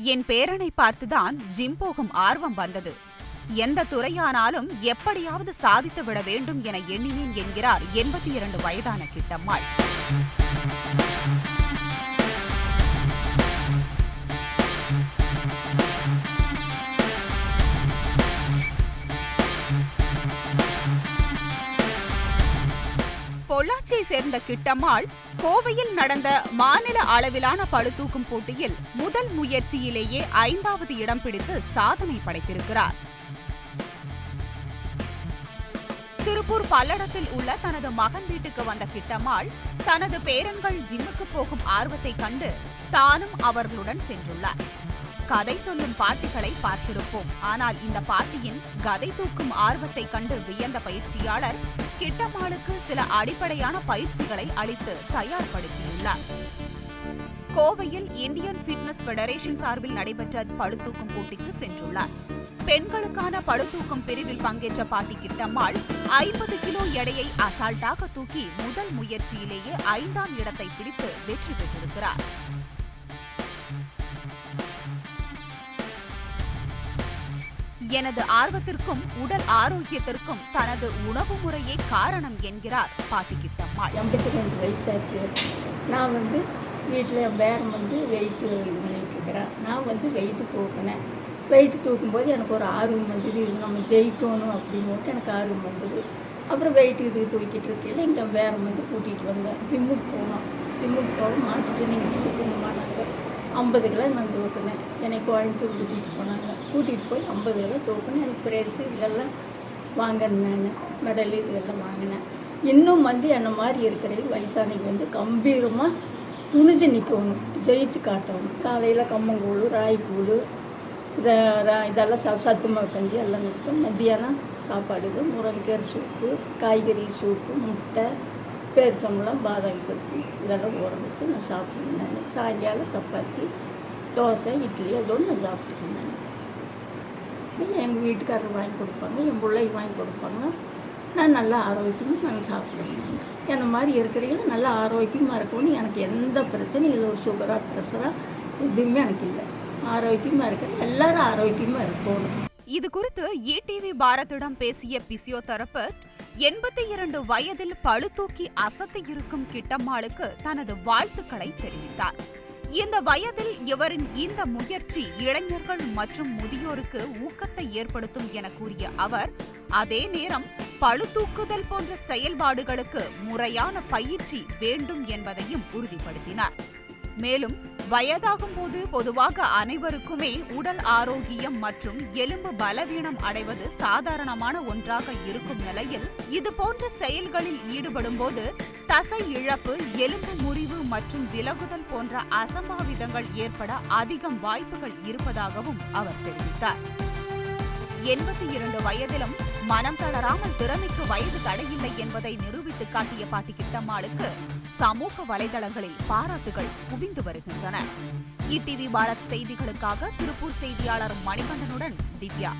என் பேரனை பார்த்துதான் ஜிம் போகும் ஆர்வம் வந்தது. எந்த துறையானாலும் எப்படியாவது சாதித்து விட வேண்டும் என எண்ணினேன் என்கிறார் எண்பத்தி இரண்டு வயதான கிட்டம்மாள். பொள்ளாச்சியை சேர்ந்த கிட்டம்மாள் கோவையில் நடந்த மாநில அளவிலான பளுதூக்கும் போட்டியில் முதல் முயற்சியிலேயே ஐந்தாவது இடம் பிடித்து சாதனை படைத்திருக்கிறார். திருப்பூர் பல்லடத்தில் உள்ள தனது மகன் வீட்டுக்கு வந்த கிட்டம்மாள் தனது பேரன்கள் ஜிம்முக்கு போகும் ஆர்வத்தை கண்டு தானும் அவர்களுடன் சென்றுள்ளார். கதை சொல்லும் பாட்டிகளை பார்த்திருப்போம். ஆனால் இந்த பாட்டியின் கதை தூக்கும் ஆர்வத்தை கண்டு வியந்த பயிற்சியாளர் கிட்டம்மாளுக்கு சில அடிப்படையான பயிற்சிகளை அளித்து தயார்படுத்தியுள்ளார். கோவையில் இந்தியன் ஃபிட்னஸ் ஃபெடரேஷன் சார்பில் நடைபெற்ற பளுதூக்கும் போட்டிக்கு சென்றுள்ளார். பெண்களுக்கான பளுதூக்கும் பிரிவில் பங்கேற்ற பாட்டி கிட்டம்மாள் ஐம்பது கிலோ எடையை அசால்ட்டாக தூக்கி முதல் முயற்சியிலேயே ஐந்தாம் இடத்தை பிடித்து வெற்றி பெற்றிருக்கிறார். எனது ஆர்வத்திற்கும் உடல் ஆரோக்கியத்திற்கும் தனது உணவு முறையே காரணம் என்கிறார் பாட்டிக்கிட்டம்மாள். எண்பத்தி வயசாச்சு நான் வந்து வீட்டில் என் வந்து வெயிட்டு இது பண்ணிட்டு இருக்கிறேன். நான் வந்து வெயிட்டு தூக்கினேன். வெயிட்டு தூக்கும்போது எனக்கு ஒரு ஆர்வம் வந்தது. இது நம்ம ஜெயிக்கணும் அப்படின்னு எனக்கு ஆர்வம் வந்தது. அப்புறம் வெயிட் இது தூக்கிட்டு இருக்கையில் இங்கே பேரம் வந்து கூட்டிகிட்டு வந்தேன். ஜிம்முக்கு போனோம். ஜிம்முக்கு போக மாற்றிட்டு நீங்கள் ஐம்பது கிலோ நான் தூக்குனேன் என்னை கோயம்புத்தூர் கூட்டிகிட்டு போனாங்க. கூட்டிகிட்டு போய் ஐம்பது கிலோ தோக்குனேன் எனக்கு ப்ரைஸு இதெல்லாம் வாங்கினேன். நான் மெடல் இதெல்லாம் வாங்கினேன். இன்னும் வந்து என்ன மாதிரி இருக்கிற வயசானவங்க வந்து கம்பீரமாக துணிஞ்சு நிற்கணும் ஜெயிச்சு காட்டணும். காலையில் கம்மங்கூழ் ராய்க்கூழ் இதை இதெல்லாம் ச சத்துமாவு கஞ்சி எல்லாம் இருக்கும் மத்தியானம் சாப்பாடு முருங்கைக்கீரை சூப்பு காய்கறி சூப்பு முட்டை பேரிச்சம்பளம் பாதாம் பருப்பு இதெல்லாம் ஊற வச்சு நான் சாப்பிட்டுருந்தேன். சாயங்காலம் சப்பாத்தி தோசை இட்லி அதோடு நான் சாப்பிட்டுருந்தேன். எங்கள் வீட்டுக்காரர் வாங்கி கொடுப்பாங்க என் பிள்ளைக்கு வாங்கி கொடுப்பாங்க. நான் நல்லா ஆரோக்கியமாக நாங்கள் சாப்பிடுவேன் நாங்கள் என்ன மாதிரி இருக்கிறீங்கள நல்லா ஆரோக்கியமாக இருக்கணும் எனக்கு எந்த பிரச்சனையும் இல்லை. ஒரு சுகராக ப்ரெஷராக எதுவுமே எனக்கு இல்லை. ஆரோக்கியமாக இருக்கிற எல்லோரும் ஆரோக்கியமாக இருக்கணும். இது குறித்து ஈடிவி பாரதிடம் பேசிய பிசியோதெரபிஸ்ட் எண்பத்தி இரண்டு வயதில் பழுதூக்கி அசத்தி இருக்கும் கிட்டம்மாளுக்கு தனது வாழ்த்துக்களை தெரிவித்தார். இந்த வயதில் இவரின் இந்த முயற்சி இளைஞர்கள் மற்றும் முதியோருக்கு ஊக்கத்தை ஏற்படுத்தும் என கூறிய அவர் அதே நேரம் பழுதூக்குதல் போன்ற செயல்பாடுகளுக்கு முறையான பயிற்சி வேண்டும் என்பதையும் உறுதிப்படுத்தினார். மேலும் வயதாகும் போது பொதுவாக அனைவருக்குமே உடல் ஆரோக்கியம் மற்றும் எலும்பு பலவீனம் அடைவது சாதாரணமான ஒன்றாக இருக்கும் நிலையில் இது போன்ற செயல்களில் ஈடுபடும் போது தசை இழப்பு எலும்பு முறிவு மற்றும் விலகுதல் போன்ற அசம்பாவிதங்கள் ஏற்பட அதிகம் வாய்ப்புகள் இருப்பதாகவும் அவர் தெரிவித்தார். எண்பத்தி இரண்டு வயதிலும் மனம் தளராமல் திறமைக்கு வயது தடையில்லை என்பதை நிரூபித்து காட்டிய பாட்டி கிட்டம்மாளுக்கு சமூக வலைதளங்களில் பாராட்டுகள் குவிந்து வருகின்றன. இடிவி பாரத் செய்திகளுக்காக திருப்பூர் செய்தியாளர் மணிகண்டனுடன் திவ்யா.